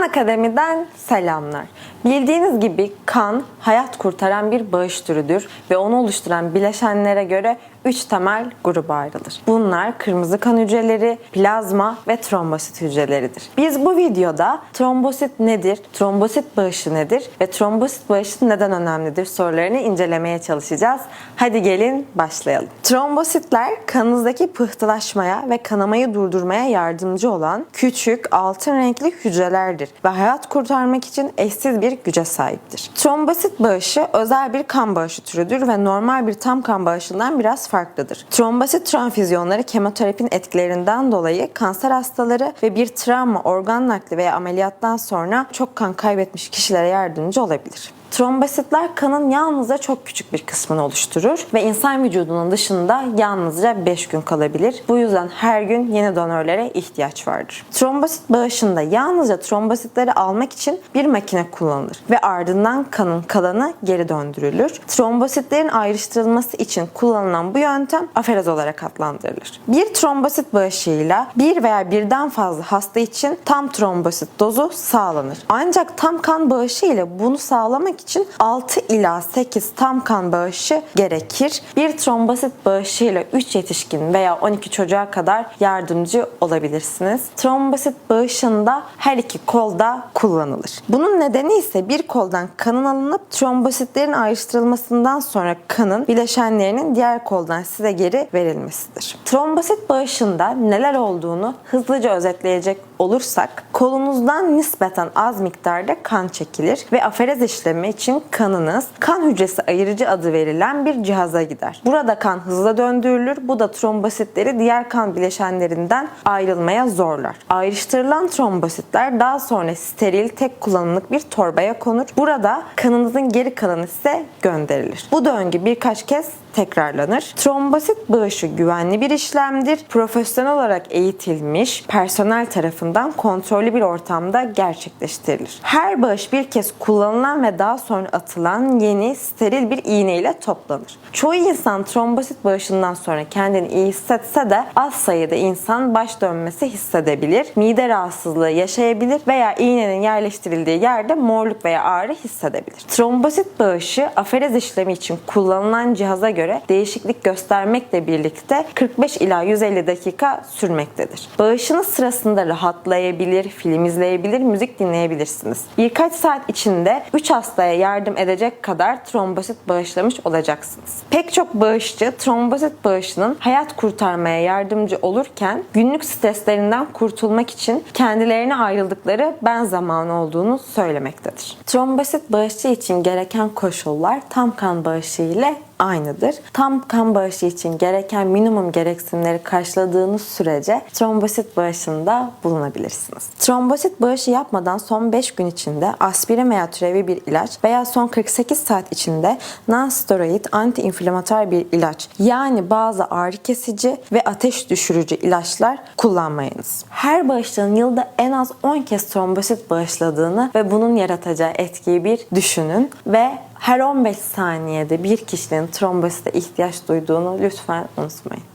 Kan Akademi'den selamlar. Bildiğiniz gibi kan hayat kurtaran bir bağış türüdür ve onu oluşturan bileşenlere göre 3 temel gruba ayrılır. Bunlar kırmızı kan hücreleri, plazma ve trombosit hücreleridir. Biz bu videoda trombosit nedir, trombosit bağışı nedir ve trombosit bağışı neden önemlidir sorularını incelemeye çalışacağız. Hadi gelin başlayalım. Trombositler kanınızdaki pıhtılaşmaya ve kanamayı durdurmaya yardımcı olan küçük altın renkli hücrelerdir ve hayat kurtarmak için eşsiz bir güce sahiptir. Trombosit bağışı özel bir kan bağışı türüdür ve normal bir tam kan bağışından biraz farklıdır. Trombosit transfüzyonları kemoterapinin etkilerinden dolayı kanser hastaları ve bir travma, organ nakli veya ameliyattan sonra çok kan kaybetmiş kişilere yardımcı olabilir. Trombositler kanın yalnızca çok küçük bir kısmını oluşturur ve insan vücudunun dışında yalnızca 5 gün kalabilir. Bu yüzden her gün yeni donörlere ihtiyaç vardır. Trombosit bağışında yalnızca trombositleri almak için bir makine kullanılır ve ardından kanın kalanı geri döndürülür. Trombositlerin ayrıştırılması için kullanılan bu yöntem aferez olarak adlandırılır. Bir trombosit bağışıyla bir veya birden fazla hasta için tam trombosit dozu sağlanır. Ancak tam kan bağışı ile bunu sağlamak için 6 ila 8 tam kan bağışı gerekir. Bir trombosit bağışı ile 3 yetişkin veya 12 çocuğa kadar yardımcı olabilirsiniz. Trombosit bağışında her iki kolda kullanılır. Bunun nedeni ise bir koldan kanın alınıp trombositlerin ayrıştırılmasından sonra kanın bileşenlerinin diğer koldan size geri verilmesidir. Trombosit bağışında neler olduğunu hızlıca özetleyecek olursak kolunuzdan nispeten az miktarda kan çekilir ve aferez işlemi için kanınız kan hücresi ayırıcı adı verilen bir cihaza gider. Burada kan hızla döndürülür. Bu da trombositleri diğer kan bileşenlerinden ayrılmaya zorlar. Ayrıştırılan trombositler daha sonra steril tek kullanımlık bir torbaya konur. Burada kanınızın geri kalanı ise gönderilir. Bu döngü birkaç kez tekrarlanır. Trombosit bağışı güvenli bir işlemdir. Profesyonel olarak eğitilmiş personel tarafından kontrollü bir ortamda gerçekleştirilir. Her bağış bir kez kullanılan ve daha sonra atılan yeni steril bir iğne ile toplanır. Çoğu insan trombosit bağışından sonra kendini iyi hissetse de az sayıda insan baş dönmesi hissedebilir, mide rahatsızlığı yaşayabilir veya iğnenin yerleştirildiği yerde morluk veya ağrı hissedebilir. Trombosit bağışı aferez işlemi için kullanılan cihaza göre değişiklik göstermekle birlikte 45 ila 150 dakika sürmektedir. Bağışınız sırasında rahatlayabilir, film izleyebilir, müzik dinleyebilirsiniz. Birkaç saat içinde 3 hastaya yardım edecek kadar trombosit bağışlamış olacaksınız. Pek çok bağışçı trombosit bağışının hayat kurtarmaya yardımcı olurken günlük streslerinden kurtulmak için kendilerine ayrıldıkları ben zamanı olduğunu söylemektedir. Trombosit bağışı için gereken koşullar tam kan bağışı ile aynıdır. Tam kan bağışı için gereken minimum gereksinimleri karşıladığınız sürece trombosit bağışında bulunabilirsiniz. Trombosit bağışı yapmadan son 5 gün içinde aspirin veya türevi bir ilaç veya son 48 saat içinde non-steroid anti-inflamatuar bir ilaç yani bazı ağrı kesici ve ateş düşürücü ilaçlar kullanmayınız. Her bağışçının yılda en az 10 kez trombosit bağışladığını ve bunun yaratacağı etkiyi bir düşünün ve her 15 saniyede bir kişinin trombosite ihtiyaç duyduğunu lütfen unutmayın.